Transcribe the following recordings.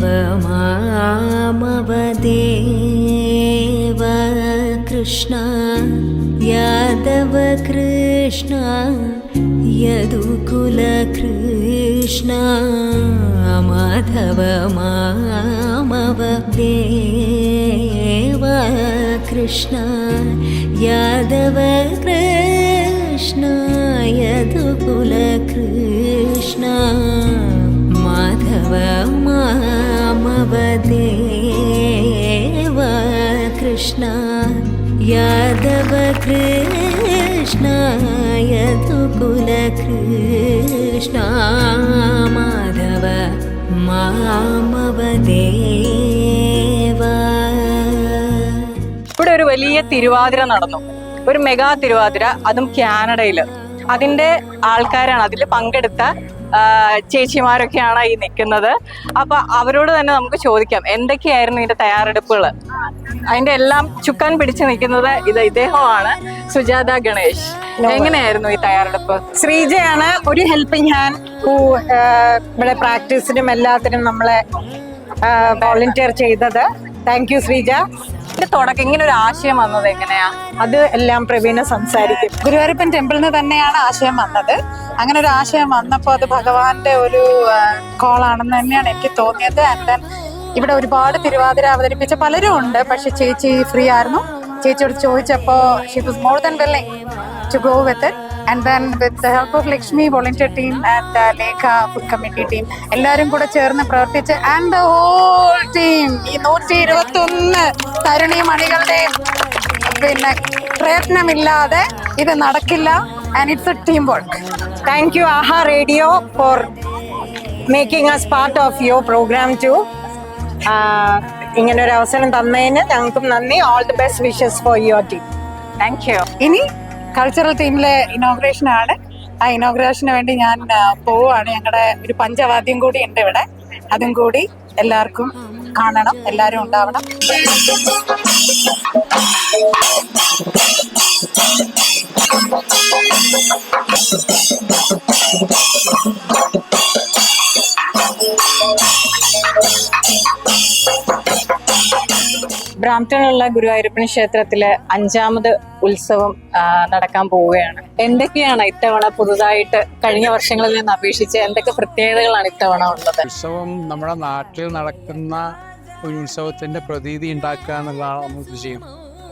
तव मामवदेव कृष्ण यादव कृष्ण यदुकुलकृष्ण माधव मामवदेव कृष्ण यादव कृष्ण यदुकुलकृष्ण യദുകുല കൃഷ്ണ കൃഷ്ണ യദുകുല കൃഷ്ണ മാധവ മാമവദേവ ഇവിടെ ഒരു വലിയ തിരുവാതിര നടന്നു. ഒരു മെഗാ തിരുവാതിര അതും കാനഡയിൽ. അതിന്റെ ആൾക്കാരാണ് അതിൽ പങ്കെടുത്ത ചേച്ചിമാരൊക്കെയാണ് ഈ നിൽക്കുന്നത് അപ്പൊ അവരോട് തന്നെ നമുക്ക് ചോദിക്കാം എന്തൊക്കെയായിരുന്നു ഇതിന്റെ തയ്യാറെടുപ്പുകൾ അതിന്റെ എല്ലാം ചുക്കാൻ പിടിച്ചു നിൽക്കുന്നത് ഇത് ഇദ്ദേഹമാണ് സുജാത ഗണേഷ്. എങ്ങനെയായിരുന്നു ഈ തയ്യാറെടുപ്പ്? ശ്രീജയാണ് ഒരു ഹെൽപ്പിംഗ് ഹാൻഡ് ഇവിടെ പ്രാക്ടീസിനും എല്ലാത്തിനും നമ്മളെ വോളണ്ടിയർ ചെയ്തത്. Thank you Sreeja. ഇതിന്റെ തുടക്കം ഇങ്ങനെ ഒരു ആശയം വന്നത് എങ്ങനെയാ? അത് എല്ലാം പ്രവീണ സംസാരിക്കും. ഗുരുവായൂരപ്പൻ ടെമ്പിളിൽ നിന്ന് തന്നെയാണ് ആശയം വന്നത്. അങ്ങനെ ഒരു ആശയം വന്നപ്പോൾ അത് ഭഗവാന്റെ ഒരു കോളാണെന്ന് തന്നെയാണ് എനിക്ക് തോന്നിയത്. ആൻഡ് ദെൻ ഇവിടെ ഒരുപാട് തിരുവാതിര അവതരിപ്പിച്ച പലരും ഉണ്ട്. പക്ഷെ ചേച്ചി ഫ്രീ ആയിരുന്നു. ചേച്ചിയോട് ചോദിച്ചപ്പോൾ she was more than willing to go with it and then with the help of Lakshmi volunteer team and Lekha food committee team എല്ലാവരും കൂടെ ചേർന്ന് പ്രവർത്തിച്ച് ആൻഡ് ദ ഹോൾ ടീം ഈ നൂറ്റി ഇരുപത്തി ഒന്ന് തരുണി മണികളുടെയും പിന്നെ പ്രയത്നമില്ലാതെ ഇത് നടക്കില്ല and it's a team work thank you aha radio for making us part of your program to ഇങ്ങനെ ഒരു അവസരം തന്നതിന് ഞങ്ങൾക്കും നന്ദി. All the best wishes for your team thank you ഇനി കൾച്ചറൽ തീമിലെ ഇനോഗ്രേഷൻ ആണ് ആ ഇനോഗ്രേഷന് വേണ്ടി ഞാൻ പോവുകയാണ്. ഞങ്ങളുടെ ഒരു പഞ്ചവാദ്യം കൂടി ഉണ്ട് ഇവിടെ. അതും കൂടി എല്ലാവർക്കും കാണണം. എല്ലാവരും ഉണ്ടാവണം. ബ്രാംപ്ടണിലുള്ള ഗുരുവായൂരപ്പൻ ക്ഷേത്രത്തിലെ അഞ്ചാമത് ഉത്സവം നടക്കാൻ പോവുകയാണ്. എന്തൊക്കെയാണ് ഇത്തവണ പുതുതായിട്ട് കഴിഞ്ഞ വർഷങ്ങളിൽ നിന്ന് അപേക്ഷിച്ച് എന്തൊക്കെ പ്രത്യേകതകളാണ് ഇത്തവണ ഉള്ളത്? ഉത്സവം നമ്മുടെ നാട്ടിൽ നടക്കുന്ന ഒരു ഉത്സവത്തിന്റെ പ്രതീതി ഉണ്ടാക്കുക എന്നുള്ളതാണ് നമ്മൾ ചെയ്യും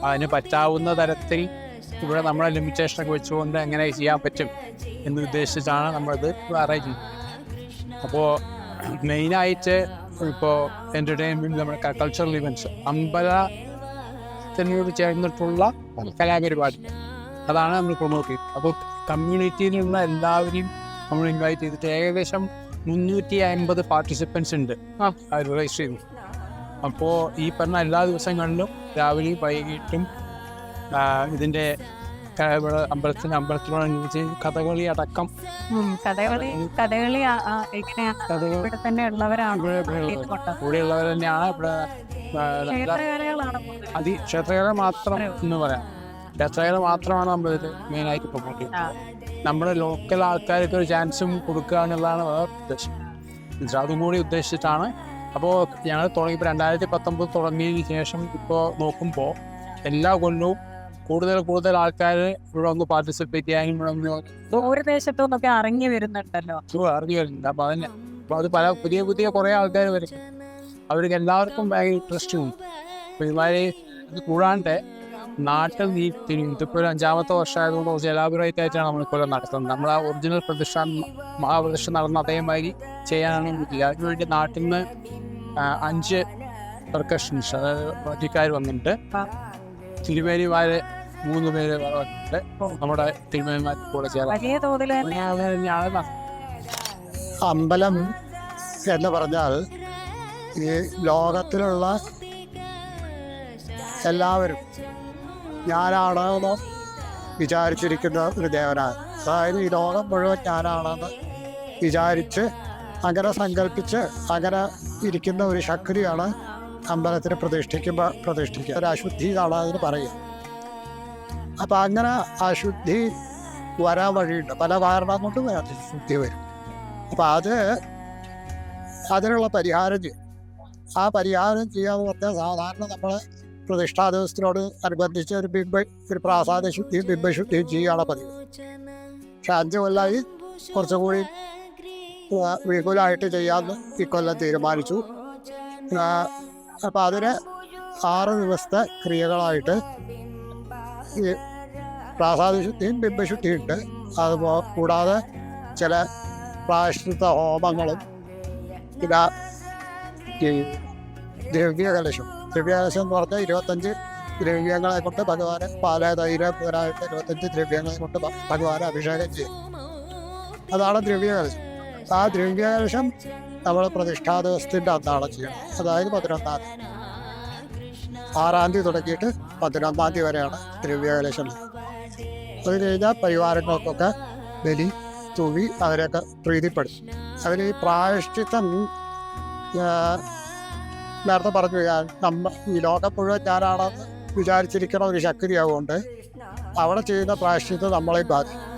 അതിന് പറ്റാവുന്ന തരത്തിൽ ഇവിടെ നമ്മളെ ലിമിറ്റേഷനൊക്കെ വെച്ചുകൊണ്ട് എങ്ങനെ ചെയ്യാൻ പറ്റും എന്ന് ഉദ്ദേശിച്ചാണ് നമ്മളിത് അറേഞ്ച് അപ്പോൾ മെയിനായിട്ട് ഇപ്പോൾ എന്റർടൈൻമെന്റ് നമ്മുടെ കൾച്ചറൽ ഇവന്റ്സ് അമ്പലത്തിനോട് ചേർന്നിട്ടുള്ള കലാപരിപാടി. അതാണ് നമ്മൾ പ്രൊമോട്ട് ചെയ്യുന്നത് അപ്പോൾ കമ്മ്യൂണിറ്റിയിൽ നിന്ന് എല്ലാവരെയും നമ്മൾ ഇൻവൈറ്റ് ചെയ്തിട്ട് ഏകദേശം മുന്നൂറ്റി അൻപത് പാർട്ടിസിപ്പൻസ് ഉണ്ട്. അവർ രജിസ്റ്റർ ചെയ്തു. അപ്പോൾ ഈ പറഞ്ഞ എല്ലാ ദിവസങ്ങളിലും രാവിലെയും വൈകിട്ടും ഇതിന്റെ ഇവിടെ അമ്പലത്തിന് അമ്പലത്തിനോടനുബന്ധിച്ച് കഥകളി അടക്കം. കഥകളി കഥകളി ഇവിടെ തന്നെ ഉള്ളവരാണ്? ഇവിടെ ഉള്ളവർ തന്നെയാണ് ഇവിടെ അതി ക്ഷേത്രകല മാത്രം എന്ന് പറയാം. ക്ഷേത്രകല മാത്രമാണ് നമ്മളിത് മെയിനായിട്ട് പ്രൊമോട്ട് ചെയ്യുന്നത്. നമ്മുടെ ലോക്കൽ ആൾക്കാർക്ക് ഒരു ചാൻസും കൊടുക്കുക എന്നുള്ളതാണ് വേറെ ഉദ്ദേശം. അതും കൂടി ഉദ്ദേശിച്ചിട്ടാണ്. അപ്പോൾ ഞങ്ങൾ തുടങ്ങി ഇപ്പോൾ രണ്ടായിരത്തി പത്തൊമ്പത് തുടങ്ങിയതിന് ശേഷം ഇപ്പോൾ നോക്കുമ്പോൾ എല്ലാ കൊല്ലവും കൂടുതൽ കൂടുതൽ ആൾക്കാർ ഇവിടെ ഒന്ന് പാർട്ടിസിപ്പേറ്റ് ചെയ്യാൻ ഇവിടെ ഒന്ന് ദൂരദേശത്തു നിന്നൊക്കെ ഇറങ്ങി വരുന്നുണ്ടല്ലോ. ഇറങ്ങി വരുന്നുണ്ട്. അപ്പൊ അതിന് അപ്പൊ അത് പല പുതിയ പുതിയ കുറെ ആൾക്കാർ വരും. അവർക്ക് എല്ലാവർക്കും ഭയങ്കര ഇൻട്രസ്റ്റും ഉണ്ട് അപ്പോൾ ഇതുമാതിരി ഇത് കൂടാണ്ട് നാട്ടിൽ നീ ഇതിപ്പോൾ ഒരു അഞ്ചാമത്തെ വർഷമായതുകൊണ്ട് കുറച്ച് എലാബറേറ്റ് ആയിട്ടാണ് നമ്മൾ ഇപ്പോൾ നടത്തുന്നത്. നമ്മൾ ആ ഒറിജിനൽ പ്രതിഷ്ഠ മഹാപ്രതിഷ്ഠ നടന്ന അതേമാതിരി ചെയ്യാനാണ് ഇതില്ല അതിനുവേണ്ടി നാട്ടിൽ നിന്ന് അഞ്ച് പെർക്കഷൻസ് അതായത് വന്നിട്ടുണ്ട് തിരുമേനിമാര് മൂന്ന് പേര് നമ്മുടെ തിരുമേനിമാർ കൂടെ അമ്പലം എന്ന് പറഞ്ഞാൽ ഈ ലോകത്തിലുള്ള എല്ലാവരും ഞാനാണെന്ന് വിചാരിച്ചിരിക്കുന്ന ഒരു ദേവനാണ്. അതായത് ഈ ലോകം മുഴുവൻ ഞാനാണെന്ന് വിചാരിച്ച് അങ്ങനെ സങ്കല്പിച്ച് അങ്ങനെ ഇരിക്കുന്ന ഒരു ശക്തിയാണ് അമ്പലത്തിന് പ്രതിഷ്ഠിക്കുമ്പോൾ പ്രതിഷ്ഠിക്കുക. ഒരു അശുദ്ധി എന്നാണ് അതിന് പറയുക. അപ്പം അങ്ങനെ അശുദ്ധി വരാൻ വഴിയുണ്ട്. പല കാരണം കൊണ്ടും അശുദ്ധി വരും. അപ്പം അത് അതിനുള്ള പരിഹാരം ചെയ്യും. ആ പരിഹാരം ചെയ്യാന്ന് പറഞ്ഞാൽ സാധാരണ നമ്മൾ പ്രതിഷ്ഠാ ദിവസത്തിനോട് അനുബന്ധിച്ച് ഒരു ബിംബ ഒരു പ്രാസാദ ശുദ്ധിയും ബിംബശുദ്ധിയും ചെയ്യുകയാണ് പതിവ്. പക്ഷെ അഞ്ച് കൊല്ലമായി കുറച്ചുകൂടി വികുലമായിട്ട് ചെയ്യാമെന്ന് ഇക്കൊല്ലം തീരുമാനിച്ചു. അപ്പം അതിന് ആറ് ദിവസത്തെ ക്രിയകളായിട്ട് ഈ പ്രാസാദ ശുദ്ധിയും ബിംബശുദ്ധിയും ഉണ്ട് അത് കൂടാതെ ചില പ്രായശ്ചിത്ത ഹോമങ്ങളും ചില ഈ ദ്രവ്യകലശം. ദ്രവ്യകലശം എന്ന് പറഞ്ഞാൽ ഇരുപത്തഞ്ച് ദ്രവ്യങ്ങളെ കൊണ്ട് ഭഗവാന് പാല തൈര് പുരായിട്ട് ഇരുപത്തഞ്ച് ദ്രവ്യങ്ങളെ കൊണ്ട് ഭഗവാനെ അഭിഷേകം ചെയ്യും. അതാണ് ദ്രവ്യകലശം. ആ ദ്രവ്യകലശം നമ്മൾ പ്രതിഷ്ഠാ ദിവസത്തിന്റെ അന്നാണ് ചെയ്യുന്നത് അതായത് പതിനൊന്നാം തീയതി. ആറാം തീയതി തുടങ്ങിയിട്ട് പതിനൊന്നാം തീയതി വരെയാണ് ദ്രവ്യകലശം അത് കഴിഞ്ഞാൽ പരിവാരങ്ങൾക്കൊക്കെ ബലി തൂവി അവരെയൊക്കെ പ്രീതിപ്പെടും. അതിന് ഈ പ്രായശ്ചിത്തം നേരത്തെ പറഞ്ഞു ഞാൻ നമ്മ ഈ ലോകം മുഴുവൻ ഞാനാണെന്ന് വിചാരിച്ചിരിക്കുന്ന ഒരു ശക്തിയാവുകൊണ്ട് അവിടെ ചെയ്യുന്ന പ്രായശ്ചിത്തം നമ്മളെ ബാധിക്കും.